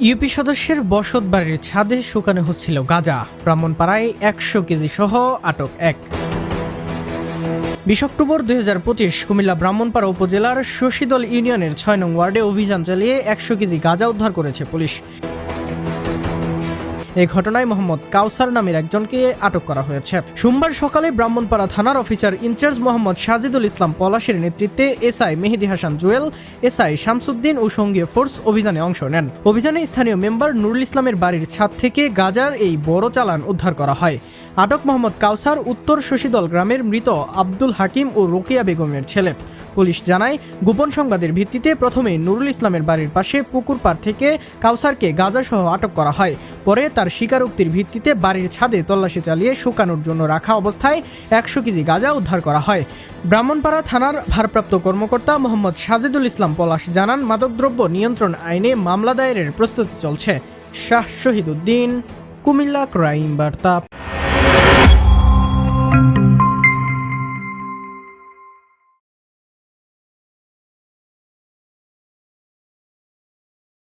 UP সদস্যের বসত বাড়ির ছাদে শুকানো হচ্ছিল গাঁজা। ব্রাহ্মণপাড়ায় একশো কেজি সহ আটক এক। বিশ অক্টোবর দুই হাজার পঁচিশ কুমিল্লা ব্রাহ্মণপাড়া উপজেলার শশীদল ইউনিয়নের ছয় নং ওয়ার্ডে অভিযান চালিয়ে একশো কেজি গাঁজা উদ্ধার করেছে পুলিশ। এই ঘটনায় মোহাম্মদ কাউসার নামের একজনকে আটক করা হয়েছে। সোমবার সকালে ব্রাহ্মণপাড়া থানার officer in charge Mohammad Sajidul Islam পলাশের নেতৃত্বে এসআই মেহেদি হাসান জুয়েল, এসআই শামসুদ্দিন ও সঙ্গীয় ফোর্স অভিযানে অংশ নেন। অভিযানে স্থানীয় মেম্বার নুরুল ইসলামের বাড়ির ছাদ থেকে গাজার এই বড় চালান উদ্ধার করা হয়। আটক মোহাম্মদ কাউসার উত্তর শশীদল গ্রামের মৃত আব্দুল হাকিম ও রোকেয়া বেগমের ছেলে। পুলিশ জানায়, গোপন সংবাদের ভিত্তিতে প্রথমে নুরুল ইসলামের বাড়ির পাশে পুকুর পাড় থেকে কাউসারকে গাজাসহ আটক করা হয়। পরে তার স্বীকারোক্তির ভিত্তিতে বাড়ির ছাদে তল্লাশি চালিয়ে শুকানোর জন্য রাখা অবস্থায় একশো কেজি গাঁজা উদ্ধার করা হয়। ব্রাহ্মণপাড়া থানার ভারপ্রাপ্ত কর্মকর্তা মোহাম্মদ সাজেদুল ইসলাম পলাশ জানান, মাদকদ্রব্য নিয়ন্ত্রণ আইনে মামলা দায়েরের প্রস্তুতি চলছে। শাহ শহীদ উদ্দিন কুমিল্লা ক্রাইম বার্তা।